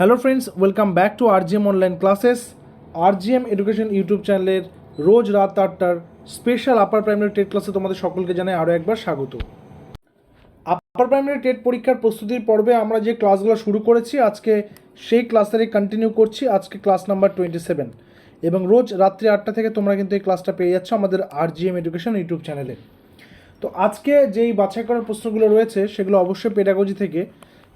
Hello friends welcome back to RGM online classes RGM education YouTube চ্যানেলের রোজ রাত আটটার স্পেশাল আপার প্রাইমারি টেট ক্লাসে তোমাদের সকলকে জানাই আরও একবার স্বাগত আপার প্রাইমারি টেট পরীক্ষার প্রস্তুতির পর্বে আমরা যে ক্লাসগুলো শুরু করেছি আজকে সেই ক্লাসটারই কন্টিনিউ করছি আজকে ক্লাস নাম্বার টোয়েন্টি সেভেন এবং রোজ রাত্রি আটটা থেকে তোমরা কিন্তু এই ক্লাসটা পেয়ে যাচ্ছ আমাদের আরজিএম এডুকেশন ইউটিউব চ্যানেলে তো আজকে যেই বাছাই করার প্রশ্নগুলো রয়েছে সেগুলো অবশ্যই পেডাগজি থেকে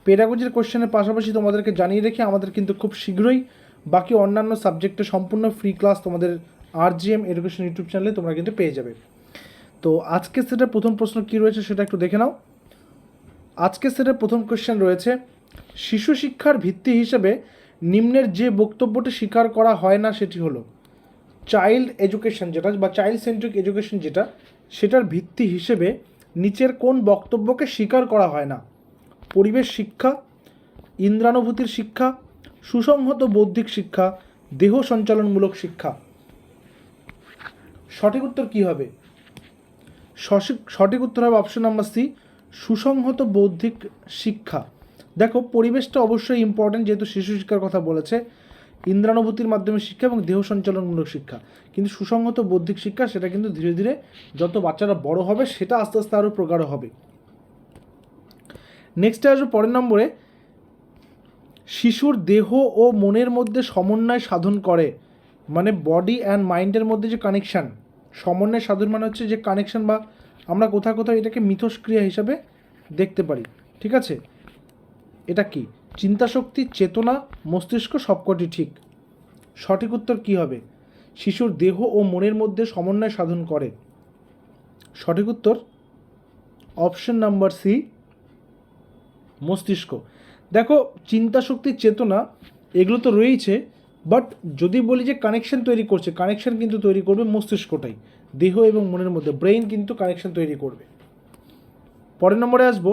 পেডাগোজির কোশ্চেনের পাশাপাশি তোমাদেরকে জানিয়ে রেখে আমাদের কিন্তু খুব শীঘ্রই বাকি অন্যান্য সাবজেক্টে সম্পূর্ণ ফ্রি ক্লাস তোমাদের R G M education YouTube চ্যানেলে তোমরা কিন্তু পেয়ে যাবে তো আজকে সেটার প্রথম প্রশ্ন কী রয়েছে সেটা একটু দেখে নাও আজকে সেটার প্রথম কোশ্চেন রয়েছে শিশু শিক্ষার ভিত্তি হিসেবে নিম্নের যে বক্তব্যটি স্বীকার করা হয় না সেটি হলো চাইল্ড এডুকেশন যেটা বা চাইল্ড সেন্ট্রিক এডুকেশন যেটা সেটার ভিত্তি হিসেবে নিচের কোন বক্তব্যকে স্বীকার করা হয় না পরিবেশ শিক্ষা ইন্দ্রানুভূতির শিক্ষা সুসংহত বৌদ্ধিক শিক্ষা দেহ সঞ্চালনমূলক শিক্ষা সঠিক উত্তর কী হবে সঠিক সঠিক উত্তর হবে অপশন নাম্বার সি সুসংহত বৌদ্ধিক শিক্ষা দেখো পরিবেশটা অবশ্যই ইম্পর্টেন্ট যেহেতু শিশু শিক্ষার কথা বলেছে ইন্দ্রানুভূতির মাধ্যমে শিক্ষা এবং দেহ সঞ্চালনমূলক শিক্ষা কিন্তু সুসংহত বৌদ্ধিক শিক্ষা সেটা কিন্তু ধীরে ধীরে যত বাচ্চারা বড় হবে সেটা আস্তে আস্তে আরও প্রগাঢ় হবে নেক্সটে আসবো পরের নম্বরে শিশুর দেহ ও মনের মধ্যে সমন্বয় সাধন করে মানে বডি অ্যান্ড মাইন্ডের মধ্যে যে কানেকশান সমন্বয় সাধন মানে হচ্ছে যে কানেকশান বা আমরা কোথাও কোথাও এটাকে মিথস্ক্রিয়া হিসাবে দেখতে পারি ঠিক আছে এটা কি চিন্তাশক্তি চেতনা মস্তিষ্ক সবকটি ঠিক সঠিক উত্তর কী হবে শিশুর দেহ ও মনের মধ্যে সমন্বয় সাধন করে সঠিক উত্তর অপশন নাম্বার সি মস্তিষ্ক দেখো চিন্তা শক্তি চেতনা এগুলো তো রয়েইছে বাট যদি বলি যে কানেকশন তৈরি করছে কানেকশন কিন্তু তৈরি করবে মস্তিষ্কটাই দেহ এবং মনের মধ্যে ব্রেইন কিন্তু কানেকশন তৈরি করবে পরের নম্বরে আসবো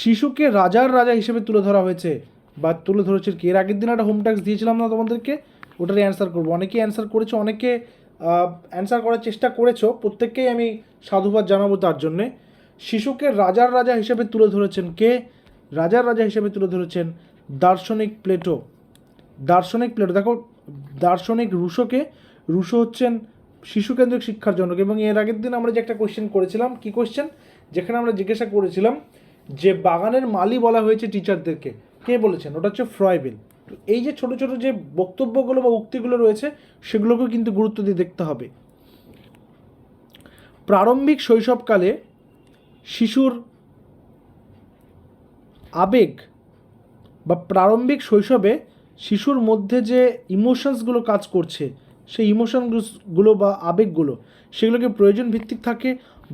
শিশুকে রাজার রাজা হিসেবে তুলে ধরা হয়েছে বা তুলে ধরেছে কি এর আগের দিন একটা হোম ট্যাক্স দিয়েছিলাম না তোমাদেরকে ওটারই অ্যান্সার করবো অনেকেই অ্যান্সার করেছো অনেকে অ্যান্সার করার চেষ্টা করেছো প্রত্যেককেই আমি সাধুবাদ জানাবো তার জন্যে শিশুকে রাজার রাজা হিসেবে তুলে ধরেছেন কে রাজার রাজা হিসেবে তুলে ধরেছেন দার্শনিক প্লেটো দার্শনিক প্লেটো দেখো দার্শনিক রুশোকে রুশো হচ্ছেন শিশুকেন্দ্রিক শিক্ষার জনক এবং এর আগের দিন আমরা যে একটা কোয়েশ্চেন করেছিলাম কি কোয়েশ্চেন যেখানে আমরা জিজ্ঞাসা করেছিলাম যে বাগানের মালি বলা হয়েছে টিচারদেরকে কে বলেছেন ওটা হচ্ছে ফ্রয়বেল এই যে ছোট ছোট যে বক্তব্যগুলো বা উক্তিগুলো রয়েছে সেগুলোকেও কিন্তু গুরুত্ব দিয়ে দেখতে হবে প্রারম্ভিক শৈশবকালে শিশুর আবেগ বা প্রারম্ভিক শৈশবে শিশুর মধ্যে যে ইমোশনসগুলো কাজ করছে সেই ইমোশনগুলো বা আবেগগুলো সেগুলোকে প্রয়োজন ভিত্তিক থাকে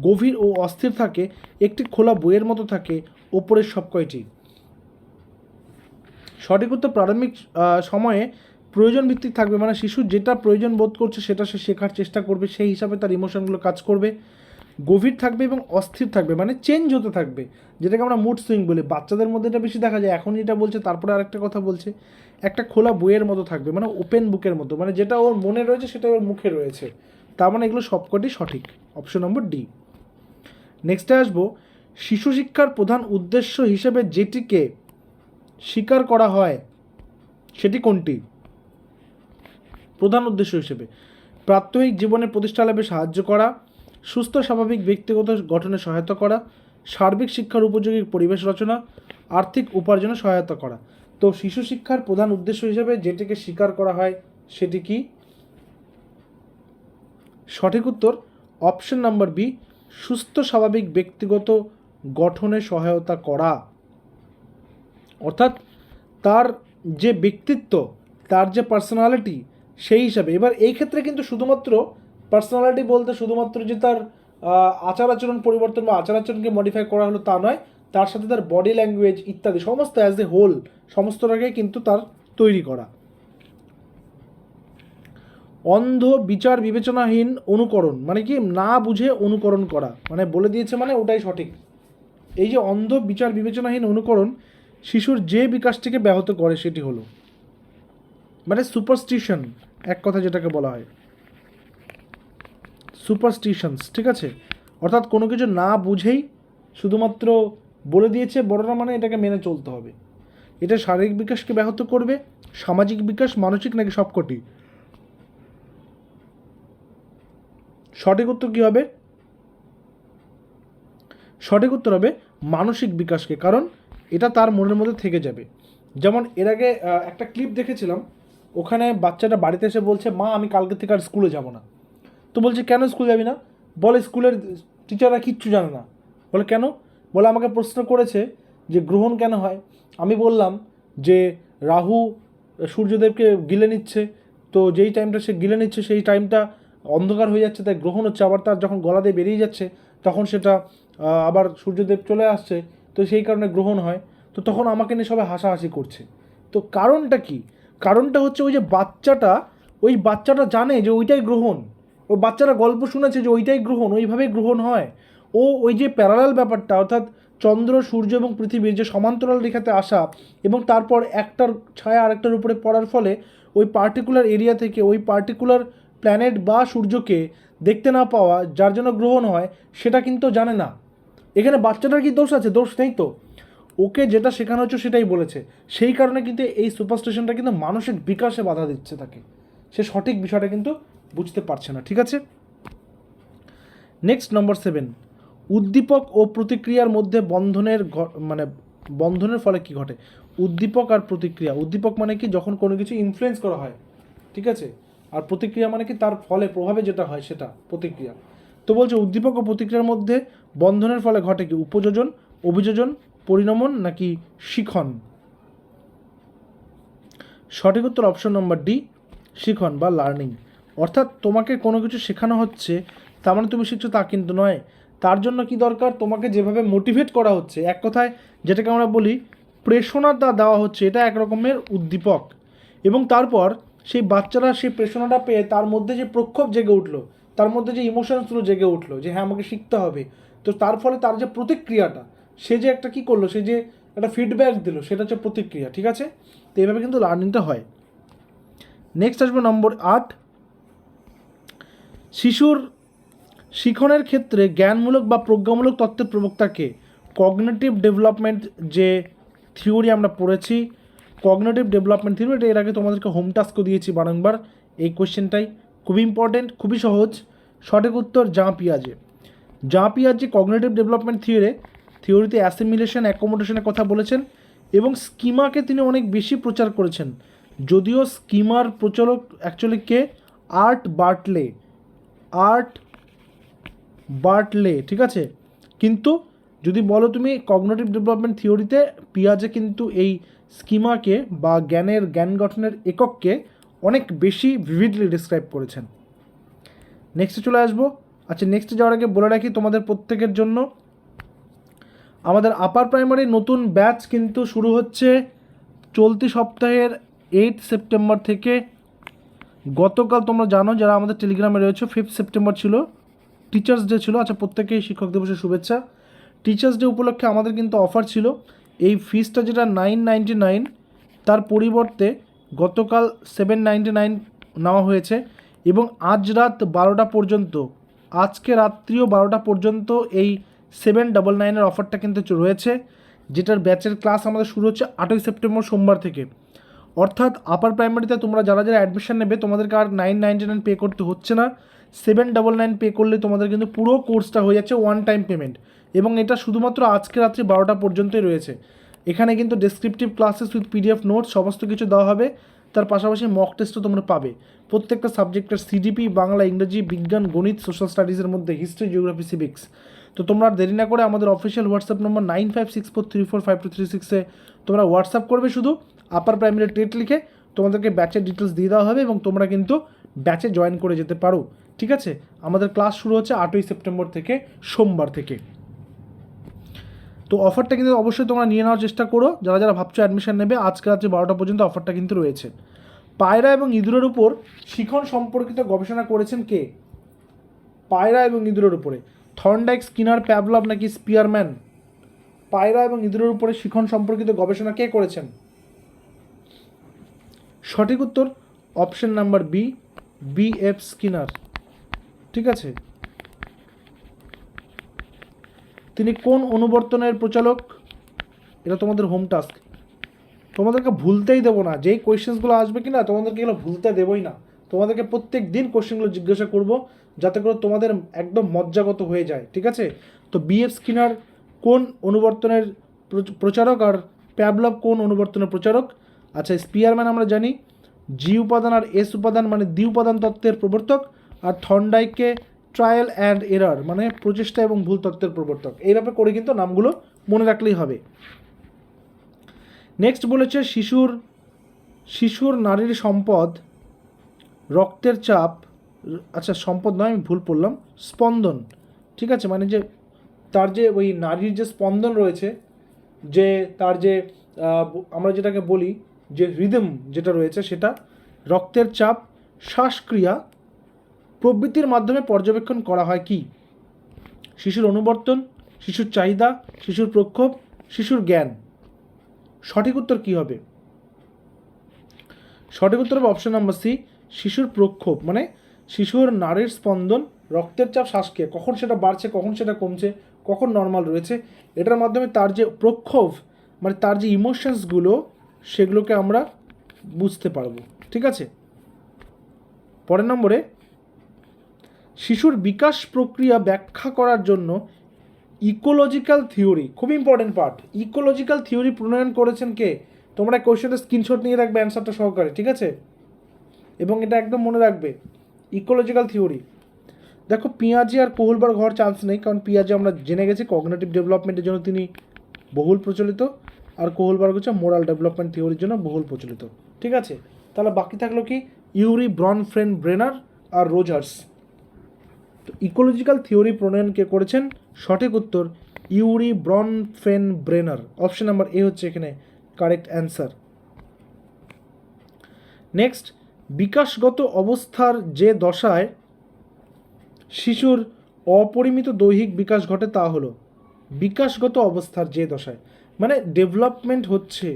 গভীর ও অস্থির থাকে একটি খোলা বইয়ের মতো থাকে ওপরের সব কয়টি সঠিক উত্তর প্রারম্ভিক সময়ে প্রয়োজন ভিত্তিক থাকবে মানে শিশু যেটা প্রয়োজন বোধ করছে সেটা সে শেখার চেষ্টা করবে সেই হিসাবে তার ইমোশনগুলো কাজ করবে গভীর থাকবে এবং অস্থির থাকবে মানে চেঞ্জ হতে থাকবে যেটাকে আমরা মুড সুইং বলি বাচ্চাদের মধ্যে এটা বেশি দেখা যায় এখন যেটা বলছে তারপরে আরেকটা কথা বলছে একটা খোলা বইয়ের মতো থাকবে মানে ওপেন বুকের মতো মানে যেটা ওর মনে রয়েছে সেটা ওর মুখে রয়েছে তার মানে এগুলো সবকটি সঠিক অপশন নম্বর ডি নেক্সটে আসবো শিশু শিক্ষার প্রধান উদ্দেশ্য হিসেবে যেটিকে স্বীকার করা হয় সেটি কোনটি প্রধান উদ্দেশ্য হিসেবে প্রাত্যহিক জীবনে প্রতিষ্ঠা লাভে সাহায্য করা সুস্থ স্বাভাবিক ব্যক্তিগত গঠনে সহায়তা করা সার্বিক শিক্ষার উপযোগী পরিবেশ রচনা আর্থিক উপার্জনে সহায়তা করা তো শিশু শিক্ষার প্রধান উদ্দেশ্য হিসেবে যেটিকে স্বীকার করা হয় সেটি কি সঠিক উত্তর অপশন নাম্বার বি সুস্থ স্বাভাবিক ব্যক্তিগত গঠনে সহায়তা করা অর্থাৎ তার যে ব্যক্তিত্ব তার যে পার্সোনালিটি সেই হিসাবে এবার এই ক্ষেত্রে কিন্তু শুধুমাত্র পার্সোনালিটি বলতে শুধুমাত্র যে তার আচার আচরণ পরিবর্তন বা আচার আচরণকে মডিফাই করা হলো তা নয় তার সাথে তার বডি ল্যাঙ্গুয়েজ ইত্যাদি সমস্ত অ্যাজ এ হোল সমস্তটাকে কিন্তু তার তৈরি করা অন্ধ বিচার বিবেচনাহীন অনুকরণ মানে কি না বুঝে অনুকরণ করা মানে বলে দিয়েছে মানে ওটাই সঠিক এই যে অন্ধ বিচার বিবেচনাহীন অনুকরণ শিশুর যে বিকাশটিকে ব্যাহত করে সেটি হলো মানে সুপারস্টিশন এক কথা যেটাকে বলা হয় সুপারস্টিশনস ঠিক আছে অর্থাৎ কোনো কিছু না বুঝেই শুধুমাত্র বলে দিয়েছে বড়রা মানে এটাকে মেনে চলতে হবে এটা শারীরিক বিকাশকে ব্যাহত করবে সামাজিক বিকাশ মানসিক নাকি সবকটি সঠিক উত্তর কী হবে সঠিক উত্তর হবে মানসিক বিকাশকে কারণ এটা তার মনের মধ্যে থেকে যাবে যেমন এর আগে একটা ক্লিপ দেখেছিলাম ওখানে বাচ্চাটা বাড়িতে এসে বলছে মা আমি কালকে থেকে আর স্কুলে যাব না তো বলছে কেন স্কুল যাবি না বলে স্কুলের টিচাররা কিচ্ছু জানে না বলে কেন বলে আমাকে প্রশ্ন করেছে যে গ্রহণ কেন হয় আমি বললাম যে রাহু সূর্যদেবকে গিলে নিচ্ছে তো যেই টাইমটা সে গিলে নিচ্ছে সেই টাইমটা অন্ধকার হয়ে যাচ্ছে তাই গ্রহণ হচ্ছে আবার তার যখন গলা দিয়ে বেরিয়ে যাচ্ছে তখন সেটা আবার সূর্যদেব চলে আসছে তো সেই কারণে গ্রহণ হয় তো তখন আমাকে নিয়ে সবাই হাসাহাসি করছে তো কারণটা কি কারণটা হচ্ছে ওই যে বাচ্চাটা ওই বাচ্চাটা জানে যে ওইটাই গ্রহণ ও বাচ্চারা গল্প শুনেছে যে ওইটাই গ্রহণ ওইভাবেই গ্রহণ হয় ও ওই যে প্যারালাল ব্যাপারটা অর্থাৎ চন্দ্র সূর্য এবং পৃথিবীর যে সমান্তরাল রেখাতে আসা এবং তারপর একটার ছায়া আরেকটার উপরে পড়ার ফলে ওই পার্টিকুলার এরিয়া থেকে ওই পার্টিকুলার প্ল্যানেট বা সূর্যকে দেখতে না পাওয়া যার জন্য গ্রহণ হয় সেটা কিন্তু জানে না এখানে বাচ্চাটার কি দোষ আছে দোষ নেই তো ওকে যেটা শেখানো হচ্ছে সেটাই বলেছে সেই কারণে কিন্তু এই সুপারস্টেশনটা কিন্তু মানুষের বিকাশে বাধা দিচ্ছে তাকে সে সঠিক বিষয়টা কিন্তু বুঝতে পারছে না ঠিক আছে নেক্সট নম্বর সেভেন উদ্দীপক ও প্রতিক্রিয়ার মধ্যে বন্ধনের মানে বন্ধনের ফলে কি ঘটে উদ্দীপক আর প্রতিক্রিয়া উদ্দীপক মানে কি যখন কোনো কিছু ইনফ্লুয়েস করা হয় ঠিক আছে আর প্রতিক্রিয়া মানে কি তার ফলে প্রভাবে যেটা হয় সেটা প্রতিক্রিয়া তো বলছে উদ্দীপক ও প্রতিক্রিয়ার মধ্যে বন্ধনের ফলে ঘটে কি উপযোজন অভিযোজন পরিণমন নাকি শিখন সঠিক উত্তর অপশন নম্বর ডি শিখন বা লার্নিং অর্থাৎ তোমাকে কোনো কিছু শেখানো হচ্ছে তার মানে তুমি শিখছো তা কিন্তু নয় তার জন্য কি দরকার তোমাকে যেভাবে মোটিভেট করা হচ্ছে এক কথায় যেটাকে আমরা বলি প্রেষণাটা দেওয়া হচ্ছে এটা এক রকমের উদ্দীপক এবং তারপর সেই বাচ্চারা সেই প্রেষণাটা পেয়ে তার মধ্যে যে প্রক্ষোভ জেগে উঠলো তার মধ্যে যে ইমোশনসগুলো জেগে উঠলো যে হ্যাঁ আমাকে শিখতে হবে তো তার ফলে তার যে প্রতিক্রিয়াটা সে যে একটা কি করলো সে যে একটা ফিডব্যাক দিল সেটা হচ্ছে প্রতিক্রিয়া ঠিক আছে তো এইভাবে কিন্তু লার্নিংটা হয় নেক্সট আসবে নম্বর আট শিশুর শিখনের ক্ষেত্রে জ্ঞানমূলক বা প্রজ্ঞামূলক তত্ত্বের প্রবক্তাকে কগনেটিভ ডেভেলপমেন্ট যে থিওরি আমরা পড়েছি কগনেটিভ ডেভেলপমেন্ট থিওরি এটা এর আগে তোমাদেরকে হোম টাস্কও দিয়েছি বারংবার এই কোয়েশ্চেনটাই খুবই ইম্পর্টেন্ট খুবই সহজ সঠিক উত্তর জাঁ পিয়াজে জাঁ পিয়াজে কগনেটিভ ডেভেলপমেন্ট থিওরি থিওরিতে অ্যাসিমিলেশন অ্যাকোমোডেশনের কথা বলেছেন এবং স্কিমাকে তিনি অনেক বেশি প্রচার করেছেন যদিও স্কিমার প্রচলক অ্যাকচুয়ালি কে আর্ট বার্টলে আর্ট বার্টলে ঠিক আছে কিন্তু যদি বলো তুমি কগনেটিভ ডেভেলপমেন্ট থিওরিতে পিয়াজে কিন্তু এই স্কিমাকে বা জ্ঞানের জ্ঞান গঠনের একককে অনেক বেশি ভিভিডলি ডিসক্রাইব করেছেন নেক্সটে চলে আসবো আচ্ছা নেক্সটে যাওয়ার আগে বলে রাখি তোমাদের প্রত্যেকের জন্য আমাদের আপার প্রাইমারি নতুন ব্যাচ কিন্তু শুরু হচ্ছে চলতি সপ্তাহের এইট সেপ্টেম্বর থেকে গতকাল তোমরা জানো যারা আমাদের টেলিগ্রামে রয়েছে ফিফথ সেপ্টেম্বর ছিল টিচার্স ডে ছিল আচ্ছা প্রত্যেকেই শিক্ষক দিবসের শুভেচ্ছা টিচার্স ডে উপলক্ষে আমাদের কিন্তু অফার ছিল এই ফিজটা যেটা নাইন নাইনটি নাইন তার পরিবর্তে গতকাল সেভেন নাইনটি নাইন নেওয়া হয়েছে এবং আজ রাত বারোটা পর্যন্ত আজকে রাত্রিও বারোটা পর্যন্ত এই সেভেন ডাবল নাইনের অফারটা কিন্তু রয়েছে যেটার ব্যাচের ক্লাস আমাদের শুরু হচ্ছে আটই সেপ্টেম্বর সোমবার থেকে অর্থাৎ আপার প্রাইমারিতে তোমরা যারা যারা অ্যাডমিশন নেবে তোমাদেরকে আর নাইন নাইনটি নাইন পে করতে হচ্ছে না সেভেন ডাবল নাইন পে করলে তোমাদের কিন্তু পুরো কোর্সটা হয়ে যাচ্ছে ওয়ান টাইম পেমেন্ট এবং এটা শুধুমাত্র আজকে রাত্রি বারোটা পর্যন্তই রয়েছে এখানে কিন্তু descriptive classes with PDF note সমস্ত কিছু দেওয়া হবে তার পাশাপাশি মক টেস্টও তোমরা পাবে প্রত্যেকটা সাবজেক্টের সিডিপি বাংলা ইংরেজি বিজ্ঞান গণিত সোশ্যাল স্টাডিজের মধ্যে হিস্ট্রি জিওগ্রাফি সিভিক্স তো তোমরা দেরি না করে আমাদের official WhatsApp number nine five six four three four five two three সিক্সে তোমরা হোয়াটসঅ্যাপ করবে শুধু আপার প্রাইমারি টেট লিখে তোমাদেরকে ব্যাচের ডিটেলস দিয়ে দেওয়া হবে এবং তোমরা কিন্তু ব্যাচে জয়েন করে যেতে পারো ঠিক আছে আমাদের ক্লাস শুরু হচ্ছে আটই সেপ্টেম্বর থেকে সোমবার থেকে তো অফারটা কিন্তু অবশ্যই তোমরা নিয়ে নেওয়ার চেষ্টা করো যারা যারা ভাবছো অ্যাডমিশন নেবে আজকে রাত্রে বারোটা পর্যন্ত অফারটা কিন্তু রয়েছে পায়রা এবং ইঁদুরের উপর শিখন সম্পর্কিত গবেষণা করেছেন কে পায়রা এবং ইঁদুরের উপরে থর্নডাইক স্কিনার প্যাবলভ নাকি স্পিয়ারম্যান পায়রা এবং ইঁদুরের উপরে শিখন সম্পর্কিত গবেষণা কে করেছেন সঠিক উত্তর option number B B F Skinner ঠিক আছে তিনি কোন অনুবর্তনের প্রচালক এটা তোমাদের হোম টাস্ক তোমাদেরকে ভুলতেই দেবো না যেই কোয়েশ্চেন্সগুলো আসবে কি না তোমাদেরকে এগুলো ভুলতে দেবোই না তোমাদেরকে প্রত্যেক দিন কোশ্চেনগুলো জিজ্ঞাসা করব যাতে করে তোমাদের একদম মজ্জাগত হয়ে যায় ঠিক আছে তো বিএফ স্কিনার কোন অনুবর্তনের প্রচারক আর প্যাবলভ কোন অনুবর্তনের প্রচারক আচ্ছা স্পিয়ারম্যান আমরা জানি জি উপাদান আর এস উপাদান মানে দ্বি উপাদান তত্ত্বের প্রবর্তক আর থন্ডাইকে ট্রায়াল অ্যান্ড এরার মানে প্রচেষ্টা এবং ভুল তত্ত্বের প্রবর্তক এইভাবে করে কিন্তু নামগুলো মনে রাখলেই হবে নেক্সট বলেছে শিশুর শিশুর নারীর সম্পদ রক্তের চাপ আচ্ছা সম্পদ নয় আমি ভুল পড়লাম স্পন্দন ঠিক আছে মানে যে তার যে ওই নারীর যে স্পন্দন রয়েছে যে তার যে আমরা যেটাকে বলি যে রিদম যেটা রয়েছে সেটা রক্তের চাপ শ্বাসক্রিয়া প্রবৃত্তির মাধ্যমে পর্যবেক্ষণ করা হয় কি শিশুর অনুবর্তন শিশুর চাহিদা শিশুর প্রক্ষোভ শিশুর জ্ঞান সঠিক উত্তর কী হবে সঠিক উত্তর হবে অপশন নাম্বার সি শিশুর প্রক্ষোভ মানে শিশুর নারীর স্পন্দন রক্তের চাপ শ্বাসকে কখন সেটা বাড়ছে কখন সেটা কমছে কখন নর্মাল রয়েছে এটার মাধ্যমে তার যে প্রক্ষোভ মানে তার যে ইমোশনসগুলো সেগুলোকে আমরা বুঝতে পারব ঠিক আছে পরের নম্বরে শিশুর বিকাশ প্রক্রিয়া ব্যাখ্যা করার জন্য ইকোলজিক্যাল থিওরি খুব ইম্পর্টেন্ট পার্ট ইকোলজিক্যাল থিওরি প্রণয়ন করেছেন কে তোমরা কোয়েশনের স্ক্রিনশট নিয়ে রাখবে অ্যান্সারটা সহকারে ঠিক আছে এবং এটা একদম মনে রাখবে ইকোলজিক্যাল থিওরি দেখো পিঁয়াজি আর কোহলবার ঘর চান্স নেই কারণ পিঁয়াজি আমরা জেনে গেছি কগনেটিভ ডেভেলপমেন্টের জন্য তিনি বহুল প্রচলিত আর কোহলবার্গ হচ্ছে মোরাল ডেভেলপমেন্ট থিওরির জন্য বহুল প্রচলিত ঠিক আছে তাহলে বাকি থাকলো কি ইউরি ব্রন ফ্রেন ব্রেনার আর রোজার্স তো ইকোলজিক্যাল থিওরি প্রণয়ন কে করেছেন সঠিক উত্তর Urie Bronfenbrenner option number A হচ্ছে এখানে কারেক্ট অ্যান্সার নেক্সট বিকাশগত অবস্থার যে দশায় শিশুর অপরিমিত দৈহিক বিকাশ ঘটে তা হলো বিকাশগত অবস্থার যে দশায় মানে ডেভেলপমেন্ট হচ্ছে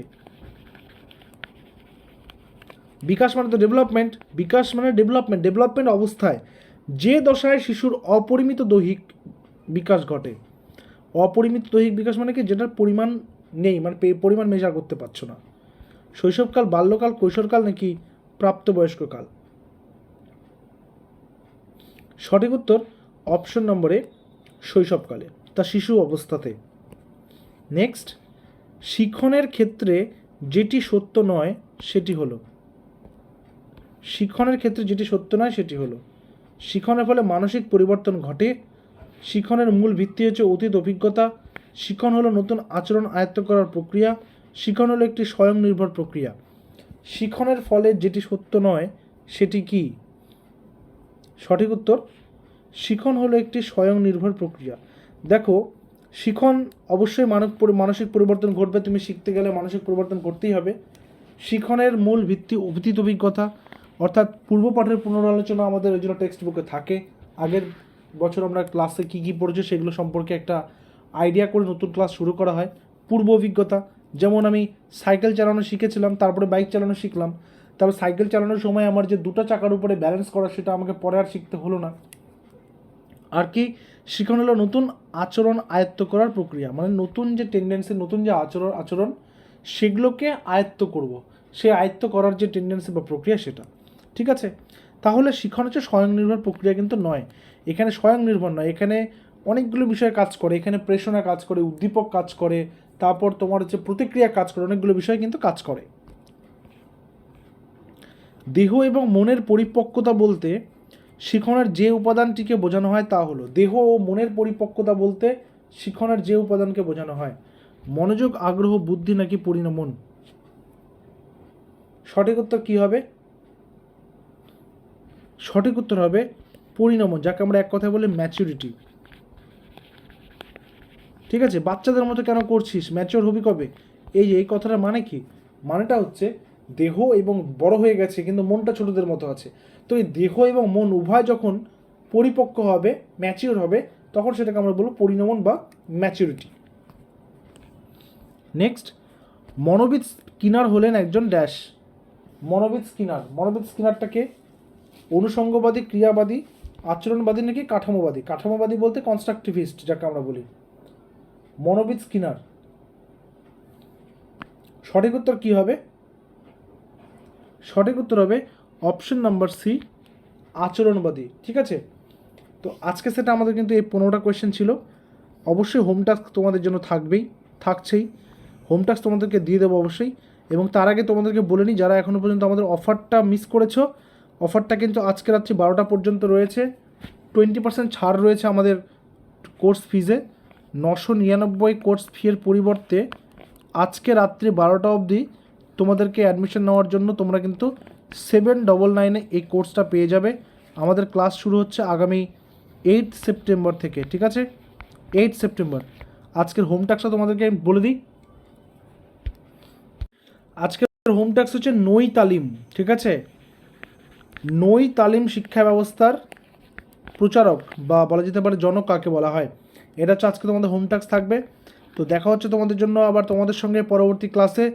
বিকাশ মানে তো ডেভেলপমেন্ট বিকাশ মানে ডেভেলপমেন্ট ডেভেলপমেন্ট অবস্থায় যে দশায় শিশুর অপরিমিত দৈহিক বিকাশ ঘটে অপরিমিত দৈহিক বিকাশ মানে কি যেটার পরিমাণ নেই মানে পরিমাণ মেজার করতে পারছো না শৈশবকাল বাল্যকাল কৈশোরকাল নাকি প্রাপ্তবয়স্ককাল সঠিক উত্তর অপশন নম্বরে শৈশবকালে তা শিশু অবস্থাতে নেক্সট শিখনের ক্ষেত্রে যেটি সত্য নয় সেটি হলো শিখনের ক্ষেত্রে যেটি সত্য নয় সেটি হলো শিখনের ফলে মানসিক পরিবর্তন ঘটে শিখনের মূল ভিত্তি হচ্ছে অতীত অভিজ্ঞতা শিখন হলো নতুন আচরণ আয়ত্ত করার প্রক্রিয়া শিখন হলো একটি স্বয়ংনির্ভর প্রক্রিয়া শিখনের ফলে যেটি সত্য নয় সেটি কি সঠিক উত্তর শিখন হলো একটি স্বয়ংনির্ভর প্রক্রিয়া দেখো শিখন অবশ্যই মানব মানসিক পরিবর্তন ঘটবে তুমি শিখতে গেলে মানসিক পরিবর্তন করতেই হবে শিখনের মূল ভিত্তি অতীত অভিজ্ঞতা অর্থাৎ পূর্ব পাঠের পুনরালোচনা আমাদের ওই জন্য টেক্সট বুকে থাকে আগের বছর আমরা ক্লাসে কী কী পড়েছি সেগুলো সম্পর্কে একটা আইডিয়া করে নতুন ক্লাস শুরু করা হয় পূর্ব অভিজ্ঞতা যেমন আমি সাইকেল চালানো শিখেছিলাম তারপরে বাইক চালানো শিখলাম তারপর সাইকেল চালানোর সময় আমার যে দুটো চাকার উপরে ব্যালেন্স করা সেটা আমাকে পরে আর শিখতে হলো না আর কি শিখন হলো নতুন আচরণ আয়ত্ত করার প্রক্রিয়া মানে নতুন যে টেন্ডেন্সি নতুন যে আচরণ আচরণ সেগুলোকে আয়ত্ত করব। সে আয়ত্ত করার যে টেন্ডেন্সি বা প্রক্রিয়া সেটা ঠিক আছে তাহলে শিখন হচ্ছে স্বয়ংনির্ভর প্রক্রিয়া কিন্তু নয় এখানে স্বয়ংনির্ভর নয় এখানে অনেকগুলো বিষয় কাজ করে এখানে প্রেষণা কাজ করে উদ্দীপক কাজ করে তারপর তোমার হচ্ছে প্রতিক্রিয়া কাজ করে অনেকগুলো বিষয় কিন্তু কাজ করে দেহ এবং মনের পরিপক্কতা বলতে শিখনের যে উপাদানটিকে বোঝানো হয় তা হলো দেহ ও মনের পরিপক্কতা বলতে শিখনের যে উপাদানকে বোঝানো হয় মনোযোগ আগ্রহ বুদ্ধি নাকি পরিণমন সঠিক উত্তর কী হবে সঠিক উত্তর হবে পরিণমন যাকে আমরা এক কথায় বলি ম্যাচুরিটি ঠিক আছে বাচ্চাদের মতো কেন করছিস ম্যাচিওর হবি কবে এই যে এই কথাটা মানে কি মানেটা হচ্ছে দেহ এবং বড় হয়ে গেছে কিন্তু মনটা ছোটদের মতো আছে তো এই দেহ এবং মন উভয় যখন পরিপক্ক হবে ম্যাচিওর হবে তখন সেটাকে আমরা বলবো পরিণমন বা ম্যাচিউরিটি নেক্সট মনোবিদ স্কিনার হলেন একজন ড্যাশ মনোবিদ স্কিনার মনোবিদ স্কিনারটাকে অনুষঙ্গবাদী ক্রিয়াবাদী আচরণবাদী নাকি কাঠামোবাদী কাঠামোবাদী বলতে কনস্ট্রাকটিভিস্ট যাকে আমরা বলি মনোবিদ স্কিনার সঠিক উত্তর কী হবে সঠিক উত্তর হবে অপশন নাম্বার সি আচরণবাদী ঠিক আছে তো আজকে সেটা আমাদের কিন্তু এই পনেরোটা কোয়েশ্চেন ছিল অবশ্যই হোম টাস্ক তোমাদের জন্য থাকবেই থাকছেই হোম টাস্ক তোমাদেরকে দিয়ে দেবো অবশ্যই এবং তার আগে তোমাদেরকে বলে নিই যারা এখনও পর্যন্ত আমাদের অফারটা মিস করেছো অফারটা কিন্তু আজকে রাত্রি বারোটা পর্যন্ত রয়েছে টোয়েন্টি পার্সেন্ট ছাড় রয়েছে আমাদের কোর্স ফিজে নশো নিরানব্বই কোর্স ফিয়ের পরিবর্তে আজকে রাত্রি বারোটা অবধি তোমাদেরকে অ্যাডমিশন নেওয়ার জন্য তোমরা কিন্তু সেভেন ডবল নাইনে এই কোর্সটা পেয়ে যাবে আমাদের ক্লাস শুরু হচ্ছে আগামী এইট সেপ্টেম্বর থেকে ঠিক আছে এইট সেপ্টেম্বর আজকের হোম টাক্সটা তোমাদেরকে আমি বলে দিই আজকের হোম টাক্স হচ্ছে নই তালিম ঠিক আছে নই তালিম শিক্ষা ব্যবস্থার প্রচারক বা বলা যেতে পারে জনক কাকে বলা হয় এটা হচ্ছে আজকে তোমাদের হোম টাক্স থাকবে তো দেখা হচ্ছে তোমাদের জন্য আবার তোমাদের সঙ্গে পরবর্তী ক্লাসে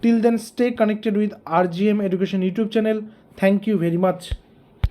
Till then, stay connected with RGM Education YouTube channel. Thank you very much.